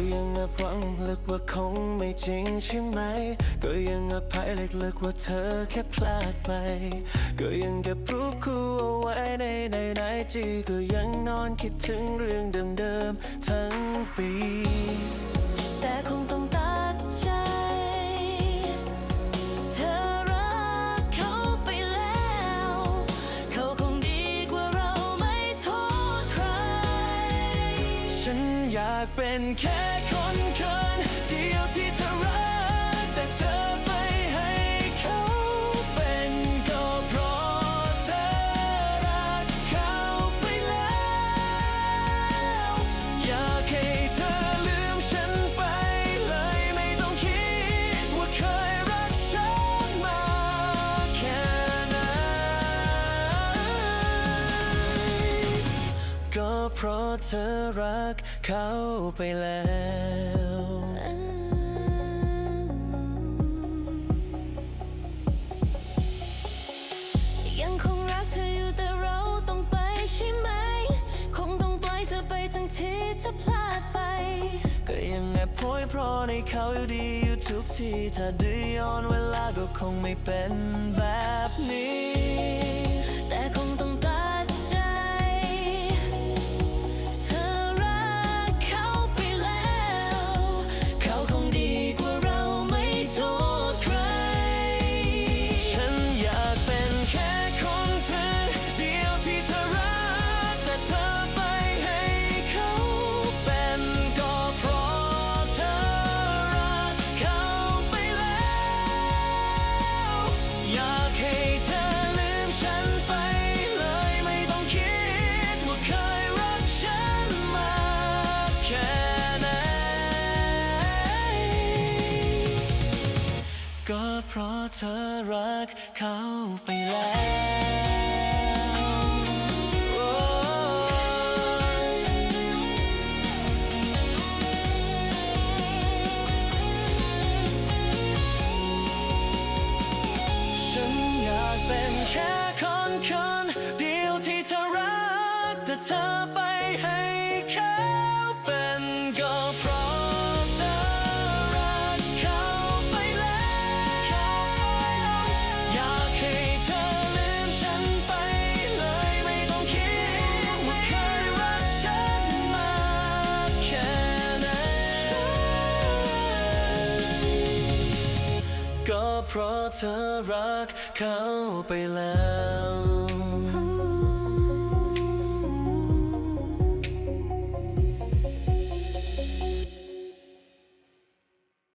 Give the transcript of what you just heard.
ก็ยังอภังลึกว่าคงไม่จริงใช่ไหม ก็ยังอภัยลึกๆว่าเธอแค่พลาดไป ก็ยังเก็บรูปคู่เอาไว้ในในในจีก็ยังนอนคิดถึงเรื่องเดิมๆทั้งปี อยากเป็นแค่คนเคย เพราะเธอรักเขาไปแล้วยังคงรักเธออยู่แต่เราต้องไปใช่ไหม คงต้องปล่อยเธอไปทั้งที่เธอพลาดไป ก็ยังแอบโพยเพราะในเขาอยู่ดีอยู่ทุกทีถ้าดื้อย้อนเวลาก็คงไม่เป็นแบบนี้ เธอรักเขาไปแล้วโอ้ฉันอยากเป็นแค่คนคนเดียวที่เธอรักแต่เธอ เพราะเธอรักเขาไปแล้ว